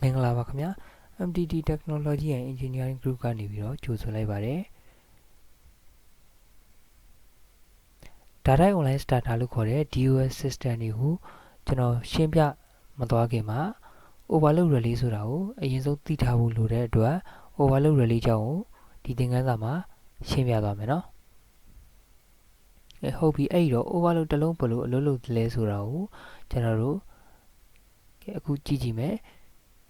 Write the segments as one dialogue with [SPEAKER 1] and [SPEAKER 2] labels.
[SPEAKER 1] မင်္ဂလာပါခင်ဗျာ MTT Technology and Engineering Group ကနေပြီးတော့ကြိုဆိုလိုက်ပါတယ် Data Online Starter လို့ခေါ်တဲ့ DOS system တွေကိုကျွန်တော်ရှင်းပြမသွားခင်မှာ overload relay ဆိုတာကိုအရင်ဆုံးသိထားဖို့လိုတဲ့အတွက် overload relay ကြောင့်ဒီသင်ခန်းစာမှာရှင်းပြသွားမယ်နော်အဲဟုတ်ပြီအဲ့ဒီတော့ overload တစ်လုံးဘယ်လိုအလုပ်လုပ်လဲဆိုတာကိုကျွန်တော်တို့အခုကြည့်ကြည့်မယ်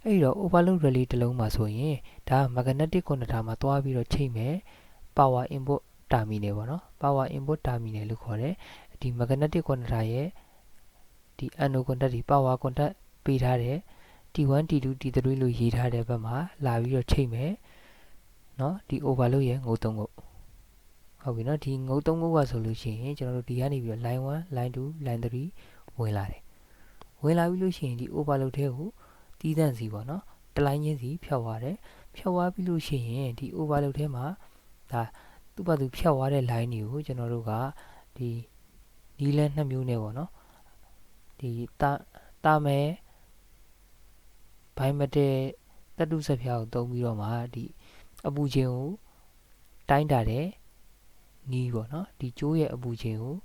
[SPEAKER 1] အဲ့ဒီတော့ overload relay တစ်လုံးမှာဆိုရင်ဒါ magnetic conductor မှာသွားပြီးတော့ချိန်မယ် power input terminal ပေါ့နော် power input terminal လို့ခေါ်တယ်ဒီ magnetic conductor ရဲ့ဒီ anode contact ဒီ power contact ပေးထားတဲ့ T1 T2 T3 လို့ရေးထားတဲ့ဘက်မှာလာပြီးတော့ချိန်မယ်เนาะဒီ overload ရဲ့ငုတ်သုံးခုဟုတ်ပြီเนาะဒီငုတ်သုံးခုကဆိုလို့ရှိရင်ကျွန်တော်တို့ဒီကနေပြီးတော့ line 1 line 2 line 3ဝင်လာတယ်ဝင်လာပြီလို့ရှိရင်ဒီ overload ထဲကို တီးသန့်စီပေါ့နော်တလိုင်းချင်းစီဖြောက်သွားတယ်ဖြောက်သွားပြီလို့ရှိရင်ဒီ overload ထဲမှာဒါသူ့ဘာသူဖြောက်သွားတဲ့ line တွေကိုကျွန်တော်တို့ကဒီနီးလန်းနှစ်မျိုးနဲ့ပေါ့နော်ဒီတာတာမဲဘိုင်မတဲတတုဆက်ဖြားကိုတုံးပြီးတော့မှဒီအပူချိန်ကိုတိုင်းတာတဲ့နီးပေါ့နော်ဒီကျိုးရဲ့အပူချိန်ကို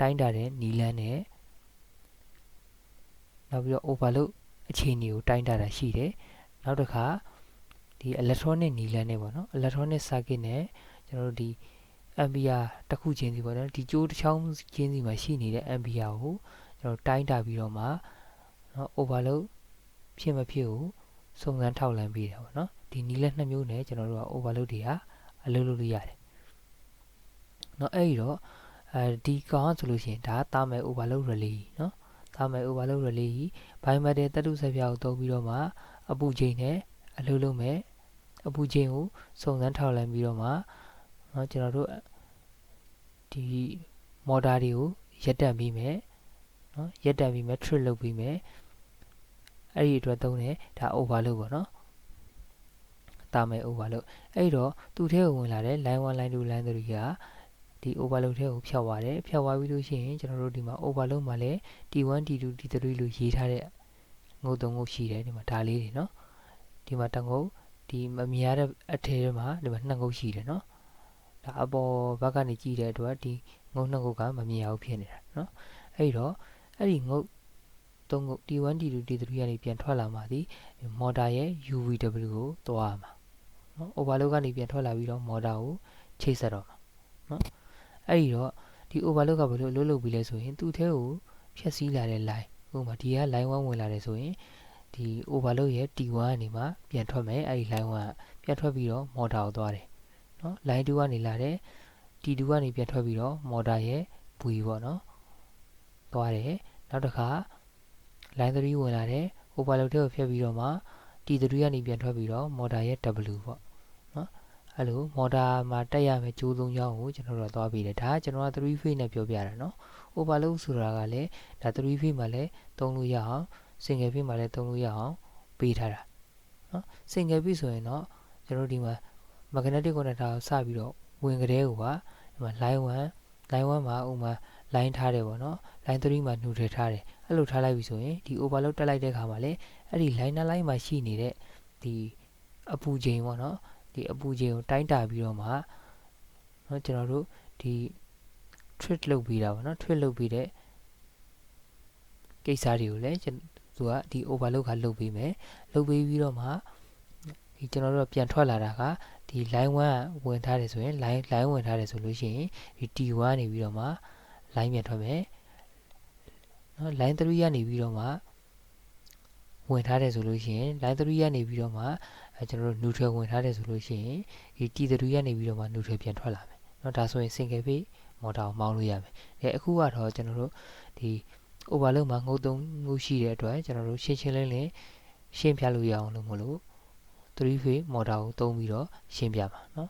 [SPEAKER 1] တိုင်းတာတဲ့နီးလန်းနဲ့နောက်ပြီးတော့ overload အခြေအနေကိုတိုင်းတာတာရှိတယ်နောက်တစ်ခါဒီ electronic နီလန်းနဲ့ပေါ့နော် electronic circuit နဲ့ကျွန်တော်တို့ဒီ ampere တစ်ခုချင်းစီပေါ့နော်ဒီကြိုးတစ်ချောင်းချင်းစီမှာရှိနေတဲ့ ampere ကိုကျွန်တော်တိုင်းတာပြီးတော့မှနော် overload ဖြစ်မဖြစ်ကိုစုံစမ်းထောက်လှမ်းပေးတယ်ပေါ့နော်ဒီနီလန်းနှစ်မျိုးနဲ့ကျွန်တော်တို့က overload တွေဟာအလုပ်လုပ်လို့ရတယ်နော်အဲ့ဒီတော့အဲဒီကောင်ဆိုလို့ရှိရင်ဒါတာမယ် overload relay နော် တာမယ် overload relay ဘိုင်မတ်တဲ့တတုဆက်ပြားကိုသုံးပြီးတော့မှအပူချိန်နဲ့အလုပ်လုပ်မယ်အပူချိန်ကိုစုံစမ်းထောက်လှမ်းပြီးတော့မှเนาะကျွန်တော်တို့ဒီမော်တာတွေကိုရက်တက်ပြီးမယ်เนาะရက်တက်ပြီးမယ် trip လုပ်ပြီးမယ်အဲ့ဒီအတွက်သုံးတယ်ဒါ overload ပေါ့နော်တာမယ် overload အဲ့တော့သူ့ထဲကိုဝင်လာတဲ့ line 1 line 2 line 3က ဒီ overload ထဲကိုဖြတ်သွားတယ်ဖြတ်သွားပြီးလို့ရှိရင်ကျွန်တော်တို့ဒီမှာ overload မှာလည်း T1 T2 T3 လို့ရေးထားတဲ့ငုတ်တုံငုတ်ရှိတယ်ဒီမှာဒါလေးတွေနော်ဒီမှာတငုတ်ဒီမမြင်ရတဲ့အထဲမှာဒီမှာနှစ်ငုတ်ရှိတယ်နော်ဒါအပေါ်ဘက်ကနေကြည့်တဲ့အတွက်ဒီငုတ်နှစ်ငုတ်ကမမြင်ရဘူးဖြစ်နေတာနော်အဲ့တော့အဲ့ဒီငုတ်သုံးခု T1 T2 T3 ကနေပြန်ထွက်လာမှသည်မော်တာရဲ့ UVW ကိုသွားရမှာနော် overload ကနေပြန်ထွက်လာပြီးတော့မော်တာကိုချိတ်ဆက်တော့မှာနော် အဲ့ဒီတော့ဒီ overload ကဘယ်လိုအလုပ်လုပ်ပြီးလဲဆိုရင်သူ့ထဲကိုဖြည့်ဆည်းလာတဲ့ line ဥပမာဒီက line 1ဝင်လာတယ်ဆိုရင်ဒီ overload ရဲ့ T1 ကနေမှပြန်ထွက်မယ်အဲ့ဒီ line 1ကပြန်ထွက်ပြီးတော့ motor ကိုသွားတယ်နော် line 2ကနေလာတယ် T2 ကနေပြန်ထွက်ပြီးတော့ motor ရဲ့ V ပေါ့နော်သွားတယ်နောက်တစ်ခါ line 3ဝင်လာတယ် overload တွေကိုဖြတ်ပြီးတော့မှ T3 ကနေပြန်ထွက်ပြီးတော့ motor ရဲ့ W ပေါ့ အဲ့လိုမော်တာမှာတက်ရမယ်ကြိုးဆုံးကြောင်းကိုကျွန်တော်တို့သွားပြီးတယ်ဒါကျွန်တော်က3 phase နဲ့ပြောပြတာနော် overload ဆိုတာကလည်းဒါ3 phase မှာလည်းသုံးလို့ရအောင် single phase မှာလည်းသုံးလို့ရအောင်ပေးထားတာနော် single phase ဆိုရင်တော့ကျွန်တော်ဒီမှာ magnetic connector ကိုစပြီးတော့ဝင်ကလေးကိုကဒီမှာ line 1 line 1မှာဥမာ line ထားတယ်ပေါ့နော် line 3မှာနှူထည့်ထားတယ်အဲ့လိုထားလိုက်ပြီဆိုရင်ဒီ overload တက်လိုက်တဲ့အခါမှာလည်းအဲ့ဒီ line 9 line မှာရှိနေတဲ့ဒီအပူချိန်ပေါ့နော် ဒီအပူချိန်ကိုတိုင်းတာပြီးတော့မှเนาะကျွန်တော်တို့ဒီ treat လုပ်ပြီးတာပေါ့နော် treat လုပ်ပြီးတဲ့ကိစ္စတွေကိုလည်းသူကဒီ overload ကလုပ်ပြီးမယ်လုပ်ပြီးပြီးတော့မှဒီကျွန်တော်တို့ပြန်ထွက်လာတာကဒီ line 1ကဝင်ထားတယ်ဆိုရင် line line ဝင်ထားတယ်ဆိုလို့ရှိရင်ဒီ T1 နေပြီးတော့မှ line ပြန်ထွက်မယ်နော် line 3ကနေပြီးတော့မှဝင်ထားတယ်ဆိုလို့ရှိရင် line 3ကနေပြီးတော့မှ အဲကျွန်တော်တို့ neutral ဝင်ထားတယ်ဆိုလို့ရှိရင်ဒီ T3 ကနေပြီးတော့မှ neutral ပြန်ထွက်လာမယ်เนาะဒါဆိုရင် single phase မော်တာကိုမောင်းလို့ရမယ်အဲအခုကတော့ကျွန်တော်တို့ဒီ overload မှာငုတ်သုံးမှုရှိတဲ့အတွက်ကျွန်တော်တို့ရှင်းရှင်းလင်းလင်းရှင်းပြလို့ရအောင်လို့မလို့3 phase မော်တာကိုသုံးပြီးတော့ရှင်းပြပါเนาะ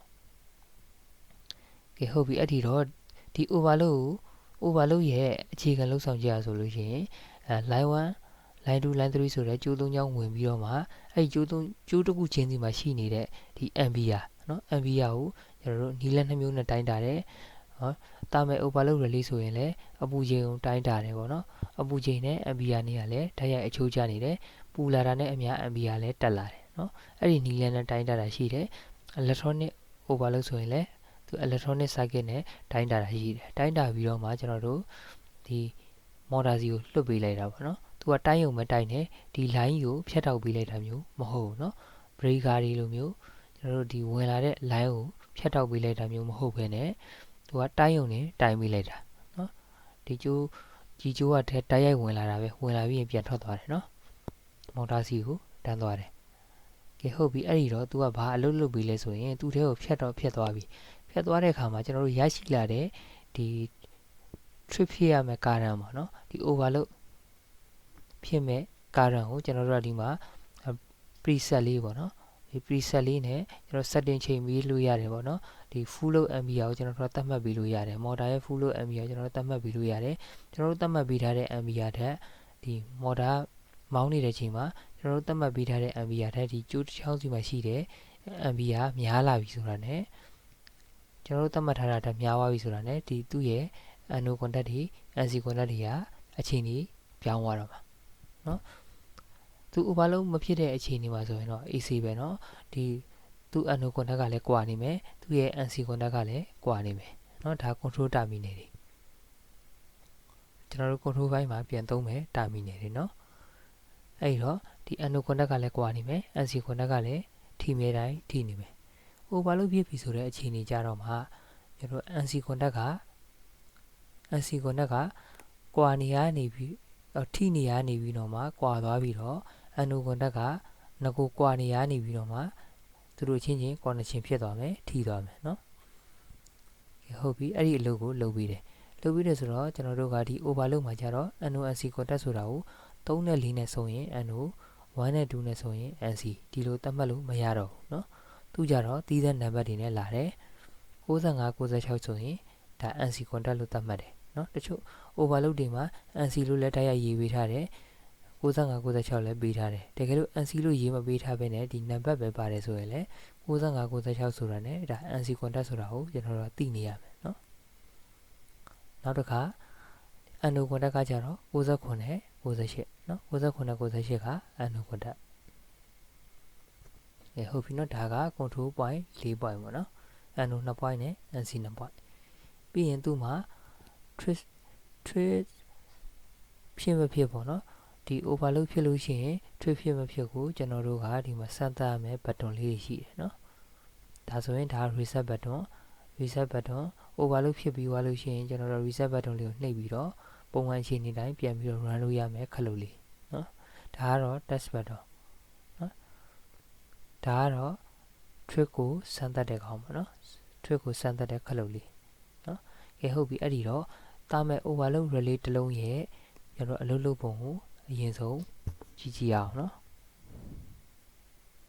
[SPEAKER 1] ကဲဟုတ်ပြီအဲ့ဒီတော့ဒီ overload ကို overload ရဲ့အခြေခံလုံးဆောင်ကြရဆိုလို့ရှိရင်အဲ line 1 line 2 line 3ဆိုတဲ့ကျိုးသုံးချောင်းဝင်ပြီးတော့မှအဲ့ဒီကျိုးသုံးကျိုးတစ်ခုချင်းစီမှာရှိနေတဲ့ဒီ ampere เนาะ ampere ကိုကျွန်တော်တို့နီးလက်နှမျိုးနဲ့တိုင်းတာတယ်ဟောတာမယ် overload release ဆိုရင်လည်းအပူချိန်ကိုတိုင်းတာတယ်ပေါ့နော်အပူချိန်နဲ့ ampere နဲ့ကလည်းဓာတ်ရိုက်အချိုးကျနေတယ်ပူ ပူလာတာနဲ့အများ MBR လည်းတက်လာတယ်เนาะအဲ့ဒီနီလန်နဲ့တိုင်းတာတာရှိတယ် electronic overload ဆိုရင်လည်းသူ electronic circuit နဲ့တိုင်းတာတာရှိတယ်တိုင်းတာပြီးတော့မှကျွန်တော်တို့ဒီ motor စီကိုလွှတ်ပေးလိုက်တာပေါ့နော် သူကတိုင်းုံမတိုင်းနဲ့ဒီ line ကိုဖြတ်တောက်ပေးလိုက်တာမျိုးမဟုတ်ဘူးเนาะ breaker တွေလိုမျိုးကျွန်တော်တို့ဒီဝင်လာတဲ့ line ကိုဖြတ်တောက်ပေးလိုက်တာမျိုးမဟုတ်ဘဲနဲ့သူကတိုင်းုံနဲ့တိုင်းပေးလိုက်တာเนาะဒီကျိုးကြီးကျိုးကတည်းတိုက်ရိုက်ဝင်လာတာပဲဝင်လာပြီးရင်ပြန်ထွက်သွားတယ်เนาะမော်တာစီကိုတန်းသွားတယ်ကဲဟုတ်ပြီအဲ့ဒီတော့ तू ကဘာအလုပ်လုပ်ပြီးလဲဆိုရင်သူ့ထဲကိုဖြတ်တော့ဖြတ်သွားပြီဖြတ်သွားတဲ့အခါမှာကျွန်တော်တို့ရရှိလာတဲ့ဒီ trip ဖြစ်ရမယ့်ကာရန်ပေါ့နော်ဒီ overload ဖြစ်မဲ့ကာရန်ကိုကျွန်တော်တို့ကဒီမှာ preset လေးပေါ့နော်ဒီ preset လေးနဲ့ကျွန်တော် setting ချိန်ပြီးလို့ရတယ်ပေါ့နော်ဒီ full load MBR ကိုကျွန်တော်တို့သတ်မှတ်ပြီးလို့ရတယ် motor ရဲ့ full load MBR ကိုကျွန်တော်တို့သတ်မှတ်ပြီးလို့ရတယ်ကျွန်တော်တို့သတ်မှတ်ပြီးထားတဲ့ MBR ထက်ဒီ motor မောင်းနေတဲ့ချိန်မှာကျွန်တော်တို့သတ်မှတ်ပြီးထားတဲ့ MBR ထက်ဒီကျိုးတစ်ချောင်းစီမှာရှိတဲ့ MBR များလာပြီဆိုတာ ਨੇ ကျွန်တော်တို့သတ်မှတ်ထားတာတက်များသွားပြီဆိုတာ ਨੇ ဒီသူ့ရဲ့ anno contact တွေ NC contact တွေကအချိန်ကြီးပြောင်းသွားတော့မှာ เนาะသူ overload မဖြစ်တဲ့အချိန်တွေမှာဆိုရင်တော့ AC ပဲเนาะဒီသူ့ anno contact ကလည်းကွာနေမယ်သူ့ရဲ့ NC contact ကလည်းကွာနေမယ်เนาะဒါ control terminal တွေကျွန်တော်တို့ control ဘိုင်းမှာပြန်သုံးမယ် terminal တွေเนาะအဲ့တော့ဒီ anno contact ကလည်းကွာနေမယ် NC contact ကလည်းထိမြဲတိုင်းထိနေမယ် overload ဖြစ်ပြီဆိုတဲ့အချိန်ကြီးကြတော့မှကျွန်တော် NC contact က NC connect ကကွာနေရနေပြီး ထိနေရနေပြီးတော့မှကွာသွားပြီးတော့ NO connect ကငကိုကွာနေရနေပြီးတော့မှသူတို့ချင်းချင်း connection ဖြစ်သွားမယ်ထိသွားမယ်เนาะဟုတ်ပြီအဲ့ဒီအလုပ်ကိုလုပ်ပြီးတယ်လုပ်ပြီးတယ်ဆိုတော့ကျွန်တော်တို့ကဒီ overload မှာကျတော့ NONC contact ဆိုတာကို3နဲ့4နဲ့ဆိုရင် NO 1နဲ့2နဲ့ဆိုရင် NC ဒီလိုသတ်မှတ်လို့မရတော့ဘူးเนาะသူကြတော့တီးတဲ့နံပါတ်တွေနဲ့လာတယ်65 96ဆိုရင်ဒါ NC contact လို့သတ်မှတ်တယ် နော်တချို့ overload တွေမှာ NC လို့လည်းတိုက်ရိုက်ရေးပေးထားတယ်95 96လည်းပေးထားတယ်တကယ်လို့ NC လို့ရေးမပေးထားဘဲနဲ့ဒီနံပါတ်ပဲပါတယ်ဆိုရင်လည်း95 96ဆိုတာ ਨੇ ဒါ NC contact ဆိုတာကိုကျွန်တော်တို့သိနေရမယ်နော်နောက်တစ်ခါ NO contact ကကြတော့69နဲ့68နော်69နဲ့68က NO contact အဲဟုတ်ပြီနော်ဒါက control point 4 point ပေါ့နော် NO 2 point နဲ့ NC 2 point ပြီးရင်သူ့မှာ trace trace ဖြစ်မဖြစ်ပေါ့နော်ဒီ overload ဖြစ်လို့ရှိရင် trace ဖြစ်မဖြစ်ကိုကျွန်တော်တို့ကဒီမှာစမ်းသပ်ရမယ် button လေးရှိတယ်နော်ဒါဆိုရင်ဒါ reset button reset button overload ဖြစ်ပြီးသွားလို့ရှိရင်ကျွန်တော်တို့ reset button လေးကိုနှိပ်ပြီးတော့ပုံမှန်အခြေအနေတိုင်းပြန်ပြီးတော့ run လုပ်ရမယ်ခလုတ်လေးနော်ဒါကတော့ test button နော်ဒါကတော့ trick ကိုစမ်းသပ်တဲ့ကောင်ပေါ့နော် trick ကိုစမ်းသပ်တဲ့ခလုတ်လေးကဲဟုတ်ပြီအဲ့ဒီတော့ တာမဲ့ overload relay တစ်လုံးရဲ့ကျွန်တော်အလုပ်လုပ်ပုံကိုအရင်ဆုံးကြည့်ကြည့်အောင်နော်